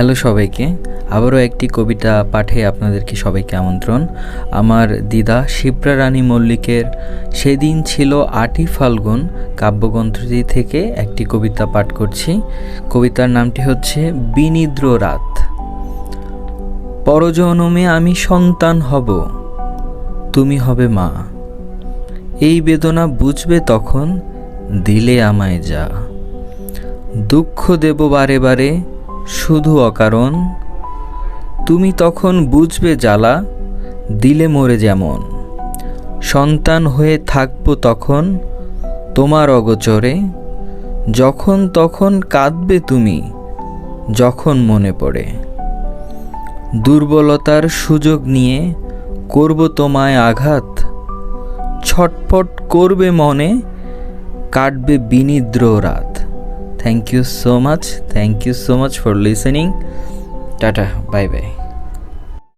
Hello সবাইকে, আবারও একটি কবিতা পাঠে আপনাদেরকে সবাইকে আমন্ত্রণ। আমার দিদা শিপ্রা রানী মল্লিকের সেদিন ছিল আটই ফাল্গুন কাব্যগ্রন্থটি থেকে একটি কবিতা পাঠ করছি। কবিতার নামটি হচ্ছে বিনিদ্র রাত। পরজনমে আমি সন্তান হব, তুমি হবে মা। এই বেদনা বুঝবে তখন দিলে আমায় যা। দুঃখ দেব বারে বারে শুধু অকারণ, তুমি তখন বুঝবে জ্বালা, দিলে মরে যেমন। সন্তান হয়ে থাকব তখন তোমার অগোচরে, যখন তখন কাঁদবে তুমি, যখন মনে পড়ে। দুর্বলতার সুযোগ নিয়ে করব তোমায় আঘাত, ছটফট করবে মনে, কাটবে বিনিদ্র রাত thank you so much thank you so much for listening tata bye bye